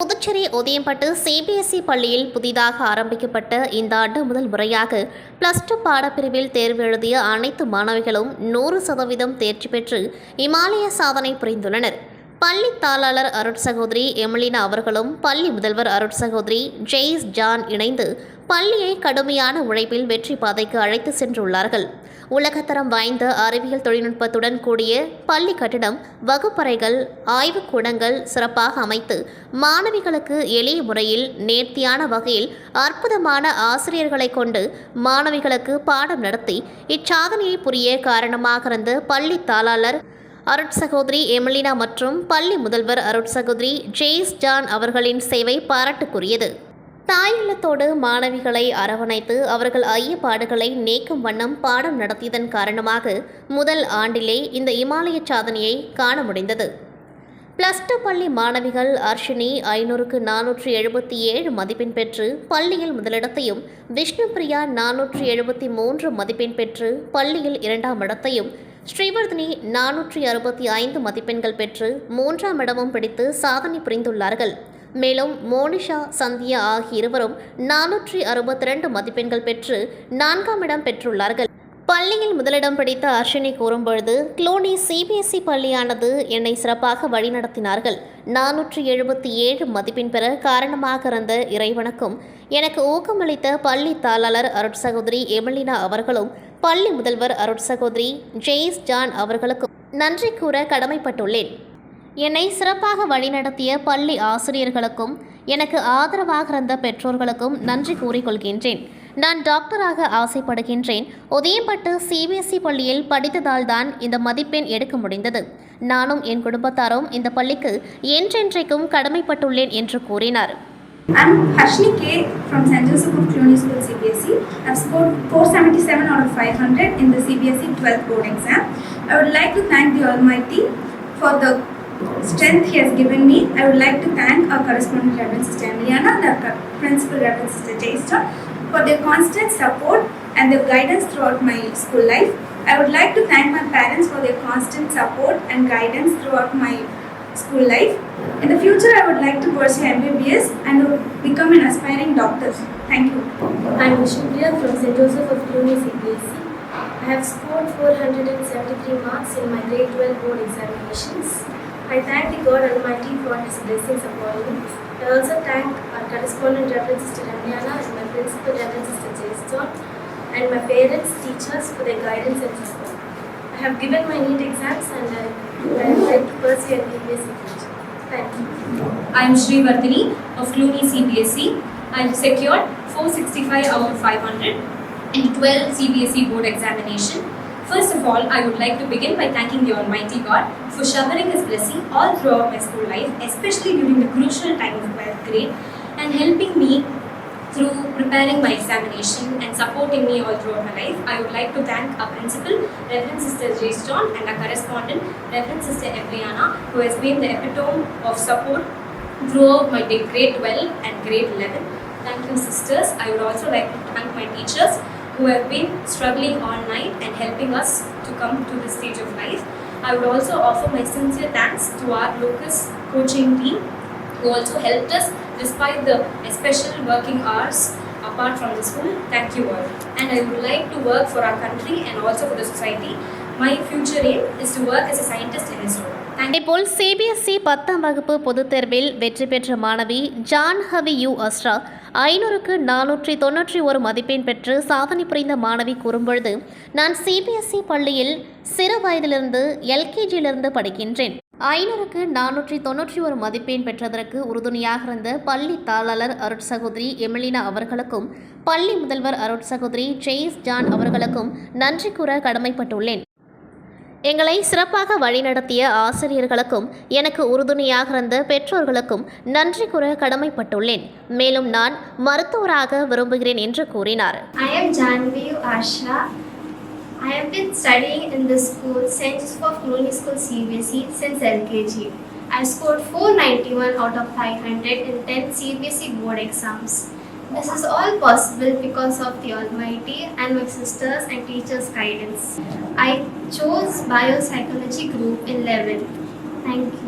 Puducherry Udayampattu CBSE பள்ளியில் புதிதாக ஆரம்பிக்கப்பட்ட இந்த ஆண்டு முதல் முறையாக பிளஸ் டூ பாடப்பிரிவில் தேர்வு எழுதிய அனைத்து மாணவிகளும் நூறு சதவீதம் தேர்ச்சி பெற்று இமாலய சாதனை புரிந்துள்ளனர். பள்ளி தாளாளர் அருட் சகோதரி எமிலினா அவர்களும் பள்ளி முதல்வர் அருட் சகோதரி ஜெய்ஸ் ஜான் இணைந்து பள்ளியை கடுமையான உழைப்பில் வெற்றி பாதைக்கு அழைத்து சென்றுள்ளார்கள். உலகத்தரம் வாய்ந்த அறிவியல் தொழில்நுட்பத்துடன் கூடிய பள்ளி கட்டிடம் வகுப்பறைகள் ஆய்வுக்கூடங்கள் சிறப்பாக அமைத்து மாணவிகளுக்கு எளிய முறையில் நேர்த்தியான வகையில் அற்புதமான ஆசிரியர்களை கொண்டு மாணவிகளுக்கு பாடம் நடத்தி இச்சாதனையை புரிய காரணமாக இருந்த பள்ளி தாளாளர் அருட் சகோதரி மற்றும் பள்ளி முதல்வர் அருட் சகோதரி ஜெய்ஸ் ஜான் அவர்களின் சேவை பாராட்டுக்குரியது. தாயுள்ளத்தோடு மாணவிகளை அரவணைத்து அவர்கள் ஐயப்பாடுகளை நீக்கும் வண்ணம் பாடம் நடத்தியதன் காரணமாக முதல் ஆண்டிலே இந்த இமாலய சாதனையை காண முடிந்தது. பிளஸ் டூ பள்ளி மாணவிகள் அர்ஷினி ஐநூறுக்கு நானூற்றி எழுபத்தி ஏழு மதிப்பெண் பெற்று பள்ளியில் முதலிடத்தையும் விஷ்ணுபிரியா நானூற்றி எழுபத்தி மூன்று மதிப்பெண் பெற்று பள்ளியில் இரண்டாம் இடத்தையும் ஸ்ரீவர்தினி நானூற்றி அறுபத்தி ஐந்து மதிப்பெண்கள் பெற்று மூன்றாம் இடமும் பிடித்து சாதனை புரிந்துள்ளார்கள். மேலும் மோனிஷா சந்தியா ஆகிய இருவரும் நானூற்றி அறுபத்தி ரெண்டு மதிப்பெண்கள் பெற்று நான்காம் இடம் பெற்றுள்ளார்கள். பள்ளியில் முதலிடம் பிடித்த அர்ஷினி கூறும்பொழுது க்ளோனி சிபிஎஸ்இ பள்ளியானது என்னை சிறப்பாக வழிநடத்தினார்கள். நானூற்றி எழுபத்தி ஏழு மதிப்பெண் பெற காரணமாக இருந்த இறைவனுக்கும் எனக்கு ஊக்கமளித்த பள்ளி தாளாளர் அருட் சகோதரி எமிலினா அவர்களும் பள்ளி முதல்வர் அருட் சகோதரி ஜெய்ஸ் ஜான் அவர்களுக்கும் நன்றி கூற கடமைப்பட்டுள்ளேன். என்னை சிறப்பாக வழிநடத்திய பள்ளி ஆசிரியர்களுக்கும் எனக்கு ஆதரவாக இருந்த பெற்றோர்களுக்கும் நன்றி கூறிக்கொள்கின்றேன். நான் டாக்டராக ஆசைப்படுகின்றேன். உதயம்பட்டு சிபிஎஸ்இ பள்ளியில் படித்ததால் தான் இந்த மதிப்பெண் எடுக்க முடிந்தது. நானும் என் குடும்பத்தாரும் இந்த பள்ளிக்கு என்றென்றைக்கும் கடமைப்பட்டுள்ளேன் என்று கூறினார். I'm Harshni K from San Joseph of Cluny School CBSE. I've scored 477 out of 500 in the CBSE 12th board exam. I would like to thank the Almighty for the strength He has given me. I would like to thank our correspondent Reverend Sister Emiliana and our principal Reverend Sister Jayston for their constant support and their guidance throughout my school life. I would like to thank my parents for their constant support and guidance throughout my school life. In the future, I would like to pursue MBBS and become an aspiring doctor. Thank you. I'm Vishnupriya from St. Joseph of Cluny CBSE. I have scored 473 marks in my grade 12 board examinations. I thank the God Almighty for His blessings upon me. I also thank our correspondent Reverend Sister Ramiana and my principal Reverend Sister Jason and my parents, teachers for their guidance and support. I have given my NEET exams and uh, I, I would like to pursue MBBS in future. Thank you. I'm Sri Vardhini of Cluny CBSE. I've secured 465 out of 500 in 12 CBSE board examination. First of all, I would like to begin by thanking the Almighty God for showering His blessing all throughout my school life, especially during the crucial time of 12th grade, and helping me preparing my examination and supporting me all throughout my life. I would like to thank our principal, Reverend Sister Jace John, and our correspondent, Reverend Sister Emiliana, who has been the epitome of support throughout my grade 12 and grade 11. Thank you, sisters. I would also like to thank my teachers who have been struggling all night and helping us to come to this stage of life. I would also offer my sincere thanks to our Locus coaching team who also helped us despite the special working hours apart from the school. Thank you all. And I would like to work for our country and also for the society. My future aim is to work as a scientist in ISRO. Thank இதேபோல் CBSE பத்தாம் வகுப்பு பொதுத் தேர்வில் வெற்றி பெற்ற மாணவி John heavy you Azra ஐநூறுக்கு நானூற்றி தொன்னூற்றி ஒரு மதிப்பெண் பெற்று சாதனை புரிந்த மாணவி கூறும்பொழுது நான் சிபிஎஸ்இ பள்ளியில் சிறு வயதிலிருந்து எல்கேஜியிலிருந்து படிக்கின்றேன் ஐநூறுக்கு நானூற்றி தொன்னூற்றி ஒரு மதிப்பெண் பெற்றதற்கு உறுதுணையாக இருந்த பள்ளி தாளர் அருட் சகோதரி எமிலினா அவர்களுக்கும் பள்ளி முதல்வர் அருட் சகோதரி ஜெய்ஸ் ஜான் அவர்களுக்கும் நன்றி கூற கடமைப்பட்டுள்ளேன். எங்களை சிறப்பாக வழிநடத்திய ஆசிரியர்களுக்கும் எனக்கு உறுதுணையாக இருந்த பெற்றோர்களுக்கும் நன்றி கூற கடமைப்பட்டுள்ளேன். மேலும் நான் மருத்துவராக விரும்புகிறேன் என்று கூறினார். I have been studying in the school St. Joseph Cluny School CBSE since LKG. I scored 491 out of 500 in 10 CBSE board exams. This is all possible because of the Almighty and my sisters and teachers' guidance. I chose biopsychology group in 11. Thank you.